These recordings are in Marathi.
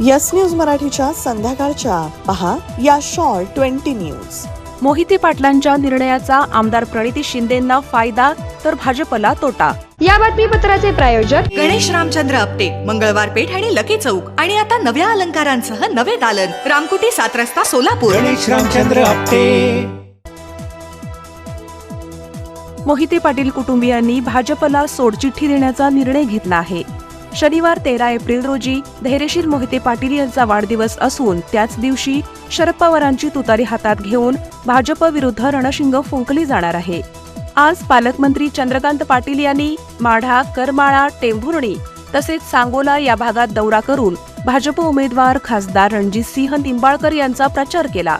यस न्यूज मराठीच्या संध्याकाळच्या. पहा या शॉर्ट ट्वेंटी न्यूज. मोहिते पाटलांच्या निर्णयाचा आमदार प्रणिती शिंदेंना फायदा तर भाजपला तोटा. या बातमीपत्राचे प्रायोजक गणेश रामचंद्र आपटे मंगळवार पेठ आणि लकी चौक. आणि आता नव्या अलंकारांसह नवे दालन. रामकुटी सात रस्ता सोलापूर. गणेश रामचंद्र आपटे. मोहिते पाटील कुटुंबियांनी भाजपला सोडचिठ्ठी देण्याचा निर्णय घेतला आहे. शनिवार तेरा एप्रिल रोजी धैर्यशील मोहिते पाटील यांचा वाढदिवस असून त्याच दिवशी शरद पवारांची तुतारी हातात घेऊन भाजप विरुद्ध रणशिंग फुंकली जाणार आहे. आज पालकमंत्री चंद्रकांत पाटील यांनी माढा करमाळा टेंभुर्णी तसेच सांगोला या भागात दौरा करून भाजप उमेदवार खासदार रणजित सिंह निंबाळकर यांचा प्रचार केला.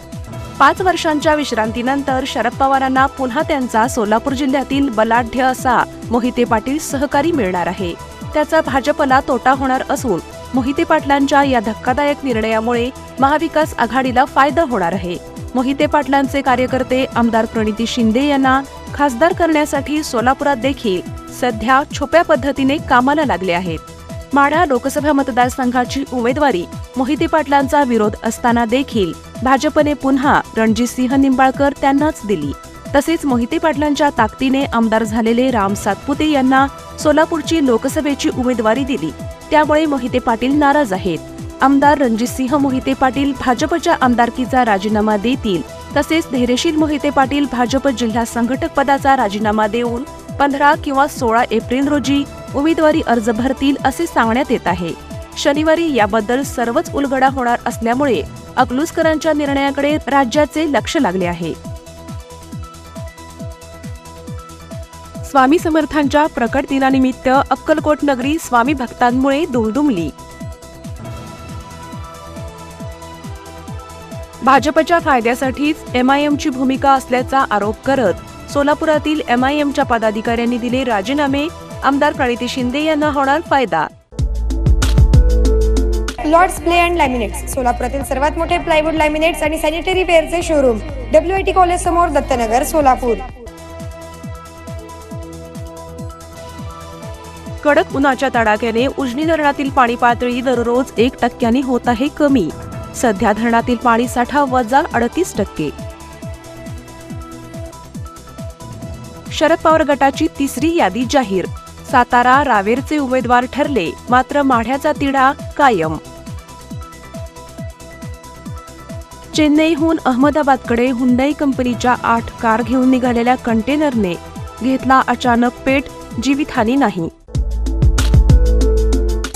पाच वर्षांच्या विश्रांतीनंतर शरद पवारांना पुन्हा त्यांचा सोलापूर जिल्ह्यातील बलाढ्य असा मोहिते पाटील सहकारी मिळणार आहे. त्याचा भाजपला तोटा होणार असून मोहिते पाटलांच्या या धक्कादायक निर्णयामुळे महाविकास आघाडीला फायदा होणार आहे. मोहिते पाटलांचे कार्यकर्ते आमदार प्रणिती शिंदे यांना खासदार करण्यासाठी सोलापुरात देखील सध्या छुप्या पद्धतीने कामाला लागले आहेत. माढा लोकसभा मतदारसंघाची उमेदवारी मोहिते पाटलांचा विरोध असताना देखील भाजपने पुन्हा रणजितसिंह निंबाळकर त्यांनाच दिली. तसेच मोहिते पाटलांच्या ताकदीने आमदार झालेले राम सातपुते यांना सोलापूरची लोकसभेची उमेदवारी दिली. त्यामुळे मोहिते पाटील नाराज आहेत. आमदार रणजितसिंह मोहिते पाटील भाजपच्या आमदारकीचा राजीनामा देतील. तसेच धैर्यशील मोहिते पाटील भाजप जिल्हा संघटक पदाचा राजीनामा देऊन पंधरा किंवा सोळा एप्रिल रोजी उमेदवारी अर्ज भरतील असे सांगण्यात येत आहे. शनिवारी याबद्दल सर्वच उलगडा होणार असल्यामुळे अकलूसकरांच्या निर्णयाकडे राज्याचे लक्ष लागले आहे. स्वामी समर्थांच्या प्रकट दिनानिमित्त अक्कलकोट नगरी स्वामी भक्तांमुळे दुमदुमली. भाजपच्या फायद्यासाठीच एमआयएमची भूमिका असल्याचा आरोप करत सोलापुरातील एमआयएमच्या पदाधिकाऱ्यांनी दिले राजीनामे आमदार प्रणिती शिंदे यांना होणार फायदा. लॉर्ड्स प्ले अँड लॅमिनेट्स सोलापुरातील सर्वात मोठे प्लायवूड लॅमिनेट्स आणि sanitary वेअरचे showroom W I T college समोर दत्तनगर सोलापूर. कडक उन्हाच्या तडाख्याने उजनी धरणातील पाणी पातळी दररोज एक टक्क्याने होत आहे कमी. सध्या धरणातील पाणी साठा वजा अडतीस टक्के. शरद पवार गटाची तिसरी यादी जाहीर. सातारा रावेरचे उमेदवार ठरले मात्र माढ्याचा तिढा कायम. चेन्नईहून अहमदाबादकडे हुंडाई कंपनीच्या आठ कार घेऊन निघालेल्या कंटेनरने घेतला अचानक पेट जीवितहानी नाही.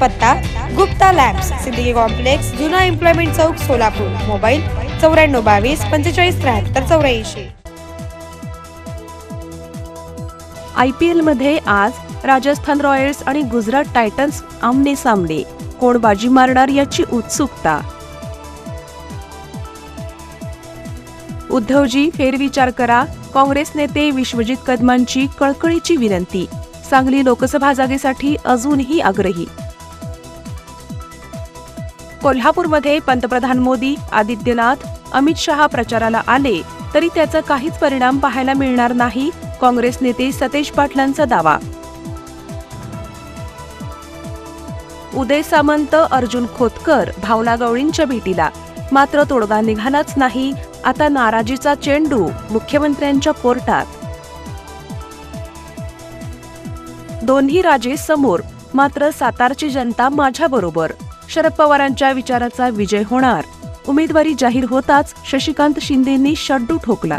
पत्ता गुप्ता लॅम्प्स सिद्दीकी कॉम्प्लेक्स जुना एम्प्लॉयमेंट चौक सोलापूर मोबाईल चौऱ्याण्णव बावीस पंचेचाळीस त्र्याहत्तर चौऱ्याऐंशी. आय पी एलमध्ये आज राजस्थान रॉयल्स आणि गुजरात टायटन्स आमने सामने. कोण बाजी मारणार याची उत्सुकता? उद्धवजी फेरविचार करा. काँग्रेस नेते विश्वजित कदमांची कळकळीची विनंती. सांगली लोकसभा जागेसाठी अजूनही आग्रही. कोल्हापूरमध्ये पंतप्रधान मोदी आदित्यनाथ अमित शहा प्रचाराला आले तरी त्याचा काहीच परिणाम पाहायला मिळणार नाही काँग्रेस नेते सतेज पाटलांचा दावा. उदय सामंत अर्जुन खोतकर भावना गवळींच्या भेटीला. मात्र तोडगा निघालाच नाही आता नाराजीचा चेंडू मुख्यमंत्र्यांच्या कोर्टात. दोन्ही राजे समोर मात्र सातारची जनता माझ्याबरोबर. शरद पवारांच्या विचाराचा विजय होणार. उमेदवारी जाहीर होताच शशिकांत शिंदेंनी शड्डू ठोकला.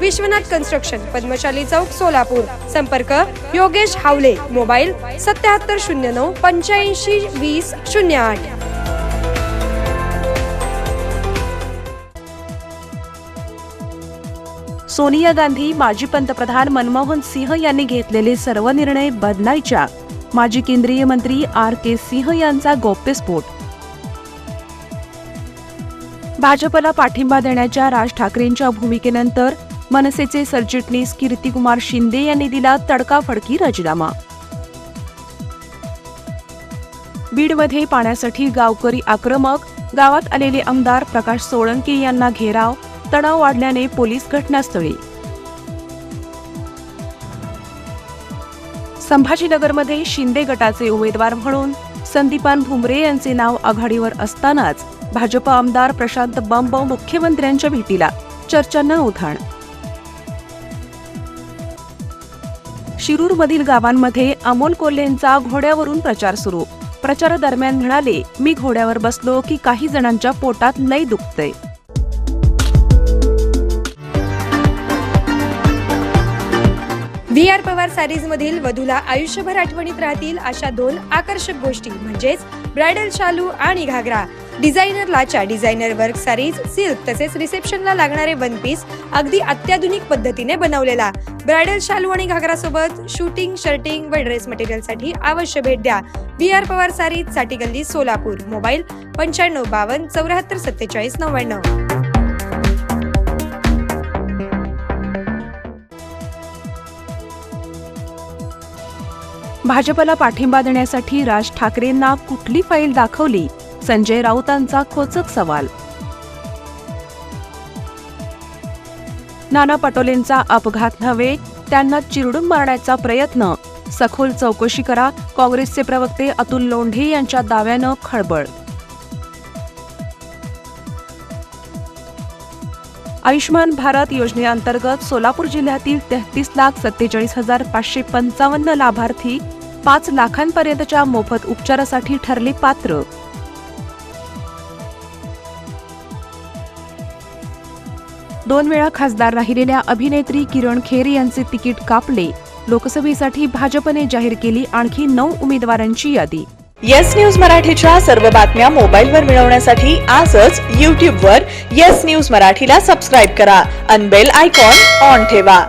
विश्वनाथ कन्स्ट्रक्शन पद्मशाली चौक सोलापूर. संपर्क योगेश हावले मोबाईल सत्याहत्तर शून्य नऊ पंच्याऐंशी वीस शून्य आठ. सोनिया गांधी माजी पंतप्रधान मनमोहन सिंह यांनी घेतलेले सर्व निर्णय बदलायच्या. माजी केंद्रीय मंत्री आर के सिंह यांचा गौप्यस्फोट. भाजपला पाठिंबा देण्याच्या राज ठाकरेंच्या भूमिकेनंतर मनसेचे सरचिटणीस कीर्तिकुमार शिंदे यांनी दिला तडकाफडकी राजीनामा. बीडमध्ये पाण्यासाठी गावकरी आक्रमक गावात आलेले आमदार प्रकाश सोळंके यांना घेराव तणाव वाढल्याने पोलीस घटनास्थळी. संभाजीनगरमध्ये शिंदे गटाचे उमेदवार म्हणून संदीपान भुमरे यांचे नाव आघाडीवर असतानाच भाजप आमदार प्रशांत बंब मुख्यमंत्र्यांच्या भेटीला चर्चांना उधाण शिरूरमधील गावांमध्ये अमोल कोल्हेंचा घोड्यावरून प्रचार सुरू. प्रचारादरम्यान म्हणाले मी घोड्यावर बसलो की काही जणांच्या पोटात लय दुखतंय. व्ही आर पवार सॅरीज मधील वधूला आयुष्यभर आठवणीत राहतील अशा दोन आकर्षक गोष्टी म्हणजेच ब्रायडल शालू आणि घागरा. डिझायनर लाचा डिझायनर वर्क सारीज सिल्क तसेच रिसेप्शनला लागणारे वन पीस अगदी अत्याधुनिक पद्धतीने बनवलेला. ब्रायडल शालू आणि घागरासोबत शूटिंग शर्टिंग व ड्रेस मटेरियलसाठी अवश्य भेट द्या. बी आर पवार सारी साठी गल्ली सोलापूर. मोबाईल पंच्याण्णव बावन्न चौऱ्याहत्तर सत्तेचाळीस नव्याण्णव. भाजपला पाठिंबा देण्यासाठी राज ठाकरेंना कुठली फाईल दाखवली? संजय राऊतांचा खोचक सवाल नाना पटोलेंचा अपघात नव्हे त्यांना चिरडून मारण्याचा प्रयत्न. सखोल चौकशी करा काँग्रेसचे प्रवक्ते अतुल लोंढे यांच्या दाव्यानं खळबळ. आयुष्मान भारत योजनेअंतर्गत सोलापूर जिल्ह्यातील तेहतीस लाख सत्तेचाळीस हजार पाचशे पंचावन्न लाभार्थी पाच लाखांपर्यंतच्या मोफत उपचारासाठी ठरले पात्र. दोन वेळा खासदार राहिलेल्या अभिनेत्री किरण खेर यांचे तिकीट कापले. लोकसभेसाठी भाजपने जाहीर केली आणखी नऊ उमेदवारांची यादी. येस न्यूज मराठीच्या सर्व बातम्या मोबाईलवर मिळवण्यासाठी आजच यूट्यूबवर येस न्यूज मराठीला सबस्क्राईब करा. अनबेल आयकॉन ऑन ठेवा.